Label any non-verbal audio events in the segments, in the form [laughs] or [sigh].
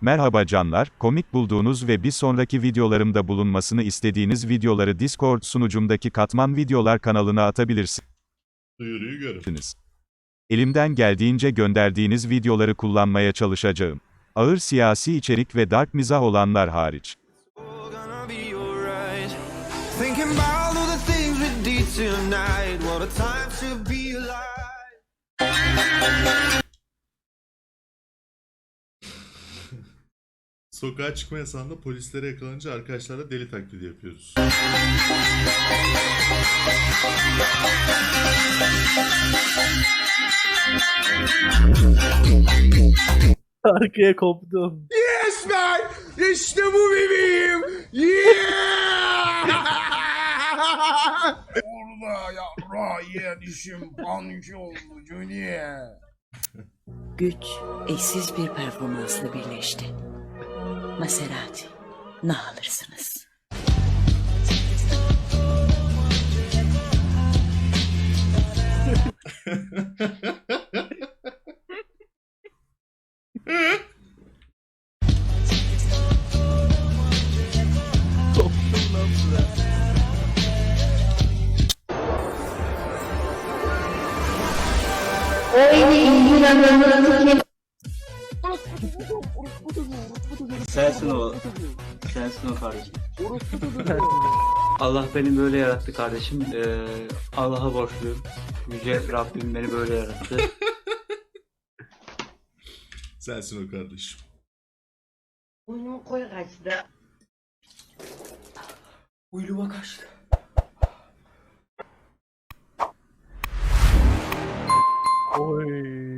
Merhaba canlar, komik bulduğunuz ve bir sonraki videolarımda bulunmasını istediğiniz videoları Discord sunucumdaki Katman Videolar kanalına atabilirsiniz. Duyuruyu görün. Elimden geldiğince gönderdiğiniz videoları kullanmaya çalışacağım. Ağır siyasi içerik ve dark mizah olanlar hariç. all gonna be alright. Thinking about all the things we did tonight. What a time to be alive. Sokağa çıkma yasağında polislere yakalanınca arkadaşlarla deli taklidi yapıyoruz. Arkaya koptum. Yes man! İşte bu bebeğim! Yeah! Orada yavra yiyen işim panki oldu Junior. Güç eşsiz bir performansla birleşti. Maserati, ne alırsınız? Sensin o. Sensin o kardeşim. Allah beni böyle yarattı kardeşim. Ee, Allah'a borçluyum. Yüce Rabbim beni böyle yarattı. Sensin o kardeşim. Uyluma kaçtı. Oy.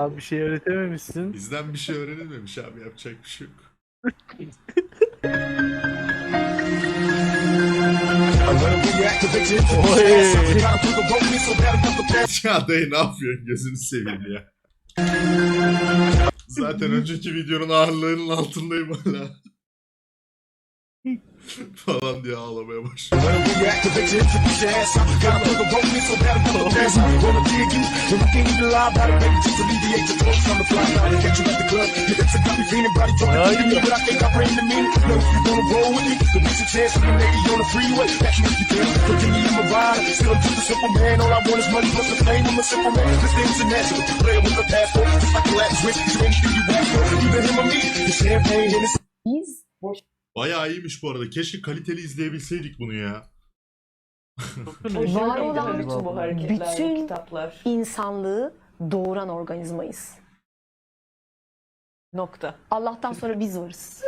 Abi bir şey öğretememişsin. Bizden bir şey öğrenilmemiş abi yapacak bir şey yok. Ya dayı ne yapıyorsun gözünü seveyim ya. Zaten önceki videonun ağırlığının altındayım hala. Falan diye ağlamaya başladı. Bayağı iyiymiş bu arada. Keşke kaliteli izleyebilseydik bunu ya. var olan bütün bu bütün insanlığı doğuran organizmayız. Nokta. Allah'tan sonra biz varız.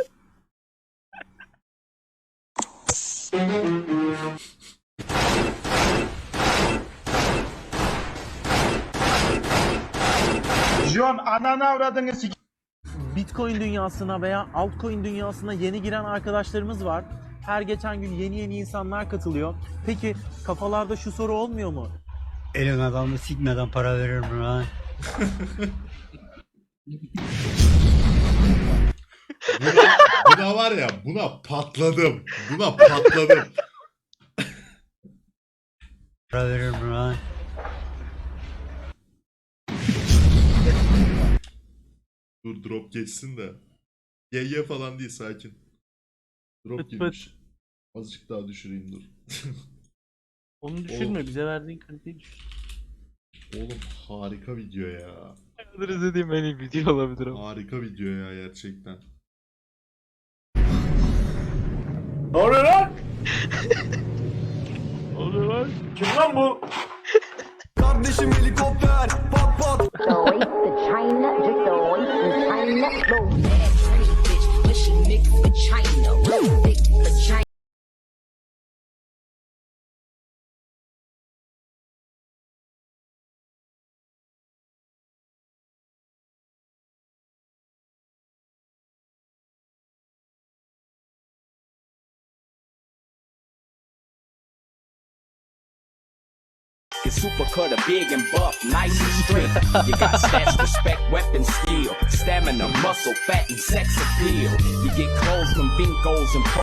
John ananı avradını sik... Bitcoin dünyasına veya altcoin dünyasına yeni giren arkadaşlarımız var. Her geçen gün yeni yeni insanlar katılıyor. Peki kafalarda şu soru olmuyor mu? Elin adamı sikmeden para verir mi lan? Buna, buna var ya buna patladım. Buna patladım. Para verir mi lan? Dur drop geçsin de. Ye ye falan değil sakin. Drop Pıt pıt. girmiş. Azıcık daha düşüreyim dur. [laughs] Onu düşürme bize verdiğin kaliteyi düşür. Oğlum harika video ya. Kadar izlediğim en iyi video olabilir ama. Harika video ya gerçekten. Ne oluyor lan? Oluyor lan. Kim lan bu? [laughs] Kardeşim helikopter pat pat. Super cutter, big and buff, nice and straight. You got stats, respect, weapon, steel, stamina, muscle, fat, and sex appeal. You get clothes from Binkos and pro-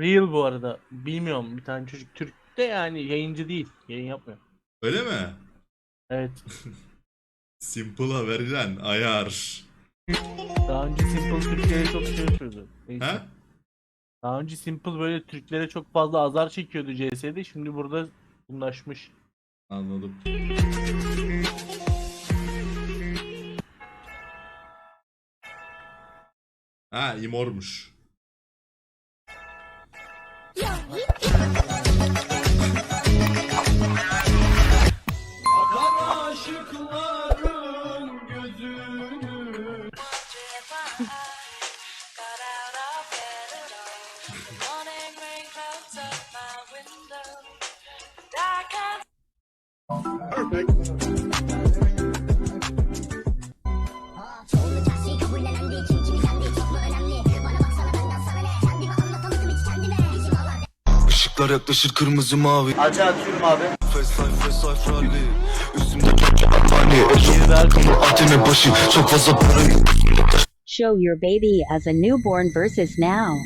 Real bu arada. Bilmiyorum bir tane çocuk Türk de yani yayıncı değil. Yayın yapmıyor. Öyle mi? Evet. [laughs] Simple'a verilen ayar. Daha önce Simple Türklere çok şey yapıyordu. Neyse. He? Daha önce Simple böyle Türklere çok fazla azar çekiyordu CS'de. Şimdi burada bunlaşmış. Anladım. Ha imormuş. Işıklar yaklaşır kırmızı mavi. Acı atıyorum abi. Fast life, fast life rally. Üstümde Kamu atene başı çok fazla para Show your baby as a newborn versus now.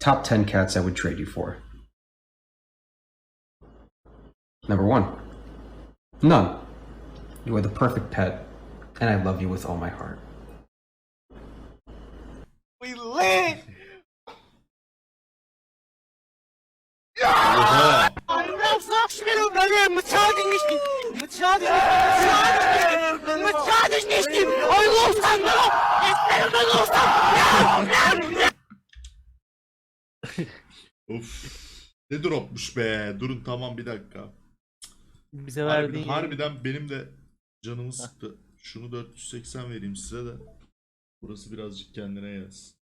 Top 10 cats I would trade you for. Number one. None. You are the perfect pet, and I love you with all my heart. Oha! Of. Ne dropmuş be. Durun tamam bir dakika. Bize Harbiden, verdiğin harbiden benim de canımı sıktı. Şunu 480 vereyim size de. Burası birazcık kendine gelsin.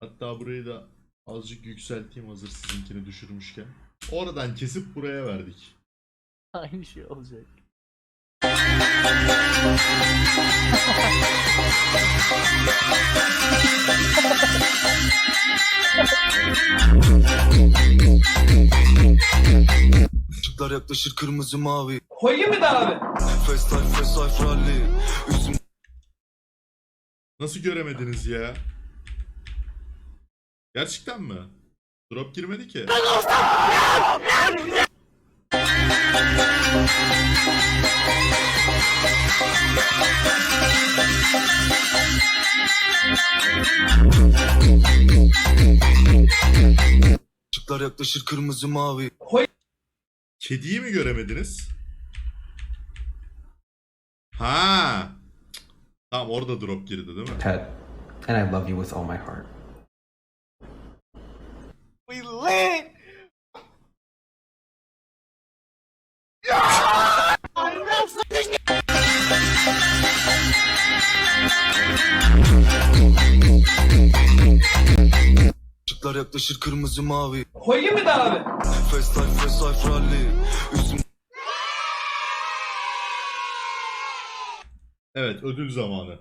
Hatta burayı da azıcık yükselteyim hazır sizinkini düşürmüşken. Oradan kesip buraya verdik. [laughs] aynı şey olacak. Işıklar yaklaşır kırmızı mavi. Koyayım mı da abi? Fast life, fast life rally. Üstümde Nasıl göremediniz ya? Gerçekten mi? Drop girmedi ki. Işıklar yaklaşır kırmızı mavi. Kediyi mi göremediniz? Ha. Tamam orada drop girdi değil mi? Pet, and I love you with all my heart. Işıklar yaklaşır kırmızı mavi Koyayım mı da abi? Fast life fast life rally Üstüm Evet ödül zamanı.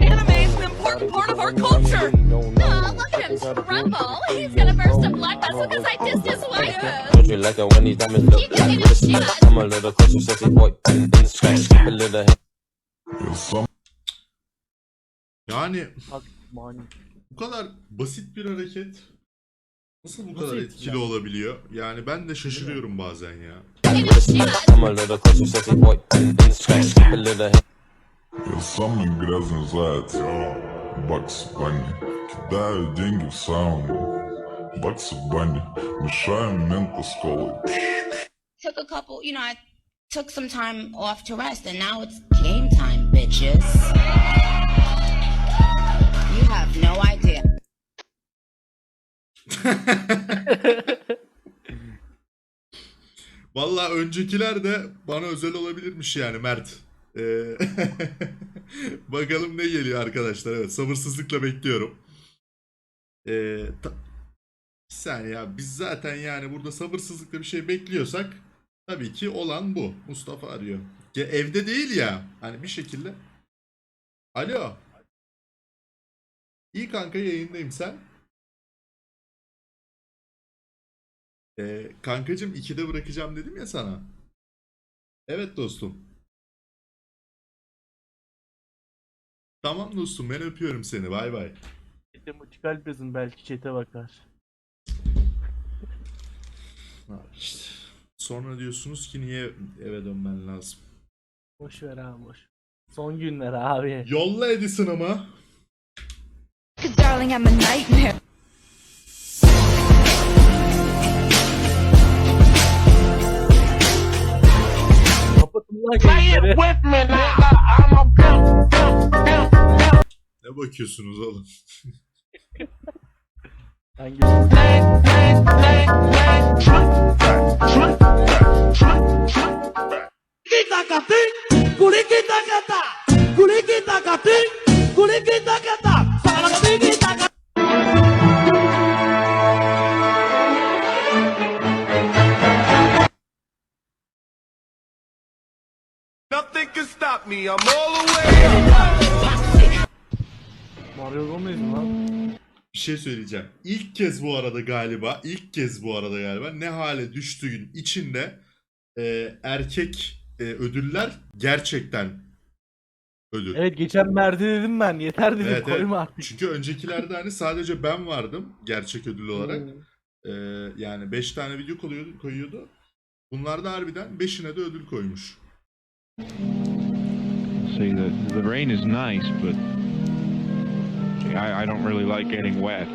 Anime is an important part of our culture. Oh, look at him struggle. He's gonna burst a blood vessel because I dissed his wife. Don't you like it when these diamonds look You can get a shot. I'm a little closer, sexy boy. In the scratch, skip a little Yani mani. bu kadar basit bir hareket nasıl bu kadar Basit etkili ya. olabiliyor? Yani ben de şaşırıyorum bazen ya. Get a shot. I'm a little closer, sexy boy. In the scratch, skip a little Самый грязный заяц, Бакс Банни. Кидаю деньги в сауну. Бакс Банни. Мешаем мента с колой. Took a couple, you know, I took some time off to rest, and now it's game time, bitches. Have no idea. [laughs] Valla öncekiler de bana özel olabilirmiş yani Mert. Ee, [laughs] bakalım ne geliyor arkadaşlar. Evet sabırsızlıkla bekliyorum. Ee, ta- bir ya biz zaten yani burada sabırsızlıkla bir şey bekliyorsak tabii ki olan bu. Mustafa arıyor. Ya evde değil ya. Hani bir şekilde. Alo. İyi kanka yayındayım sen. Ee, kankacım 2'de bırakacağım dedim ya sana. Evet dostum. Tamam dostum ben öpüyorum seni bay bay. Çete mutikal yazın belki çete bakar. Ha, işte. Sonra diyorsunuz ki niye eve dönmen lazım. Boş ver abi boş. Son günler abi. Yolla Edison'ımı. Darling, I'm a nightmare. Ne bakıyorsunuz oğlum? [laughs] Hangi? Nothing can stop me I'm all the way up Mario Gomez mi lan? Bir şey söyleyeceğim. İlk kez bu arada galiba, ilk kez bu arada galiba ne hale düştüğün içinde e, erkek e, ödüller gerçekten ödül. Evet geçen Mert'e dedim ben yeter dedim Evet, evet. koyma artık. Çünkü öncekilerde hani sadece ben vardım gerçek ödül olarak. Hmm. Ee, yani 5 tane video koyuyordu, koyuyordu. Bunlarda harbiden 5'ine de ödül koymuş. See, the, the rain is nice, but I, I don't really like getting wet.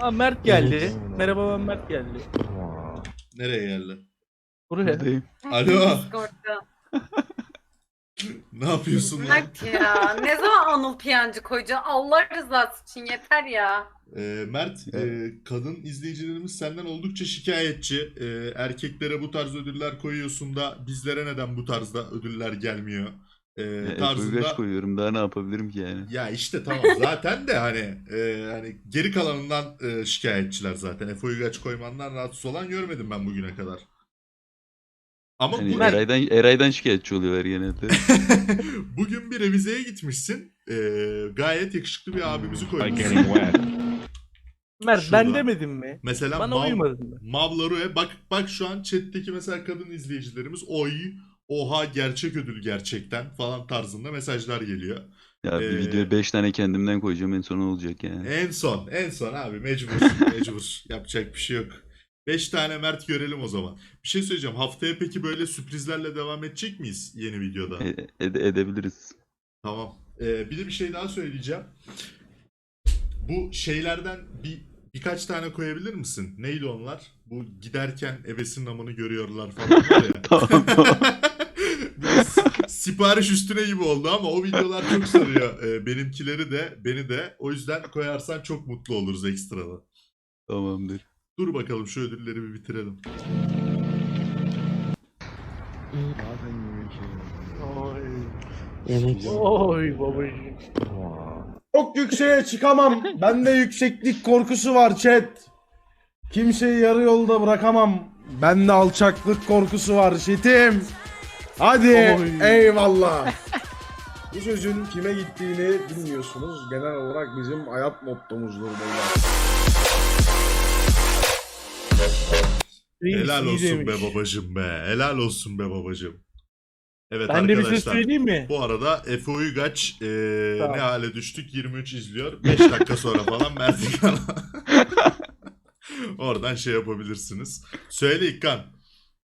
Aa Mert geldi. Merhaba ben Mert geldi. Nereye geldi? Buraya. Alo. ne yapıyorsun lan? ya ne zaman Anıl Piyancı koyacaksın? Allah rızası için yeter ya. Ee, Mert, e, kadın izleyicilerimiz senden oldukça şikayetçi. Ee, erkeklere bu tarz ödüller koyuyorsun da bizlere neden bu tarzda ödüller gelmiyor? Ee, tarzında... koyuyorum daha ne yapabilirim ki yani? Ya işte tamam [laughs] zaten de hani e, hani geri kalanından e, şikayetçiler zaten. Uygaç koymandan rahatsız olan görmedim ben bugüne kadar. Ama bu, Eray'dan, Eray'dan şikayetçi oluyorlar genelde. [laughs] bugün bir revizeye gitmişsin. E, gayet yakışıklı bir abimizi koymuşsun. [laughs] Mert Şurada. ben demedim mi? Mesela Bana Mav, uymadın mı? Mav Laru'ya bak bak şu an chat'teki mesela kadın izleyicilerimiz oy oha gerçek ödül gerçekten falan tarzında mesajlar geliyor. ya bir Ee, videoya 5 tane kendimden koyacağım en son olacak yani. En son, en son abi mecbur, mecbur. [laughs] Yapacak bir şey yok. 5 tane Mert görelim o zaman. Bir şey söyleyeceğim. Haftaya peki böyle sürprizlerle devam edecek miyiz yeni videoda? E- ede- edebiliriz. Tamam. Ee, bir de bir şey daha söyleyeceğim. Bu şeylerden bir birkaç tane koyabilir misin? Neydi onlar? Bu giderken ebesin namını görüyorlar falan var ya. [laughs] Tamam, tamam. [laughs] Sipariş üstüne gibi oldu ama o videolar çok sarıyor. Ee, benimkileri de beni de. O yüzden koyarsan çok mutlu oluruz ekstradan. Tamamdır. Dur bakalım şu ödülleri bir bitirelim. Oy. Oy babacığım. Çok yükseğe çıkamam. Bende yükseklik korkusu var chat. Kimseyi yarı yolda bırakamam. Bende alçaklık korkusu var şetim. Hadi eyvallah. Bu sözün kime gittiğini bilmiyorsunuz. Genel olarak bizim hayat mottomuzdur beyler. Helal olsun be babacım be. Helal olsun be babacım. Evet Ben de bir şey arkadaşlar. söyleyeyim mi? Bu arada Efe Uygaç eee, Tamam. ne hale düştük 23 izliyor. 5 dakika sonra falan Mert'in. [laughs] Oradan şey yapabilirsiniz. Söyle İkkan.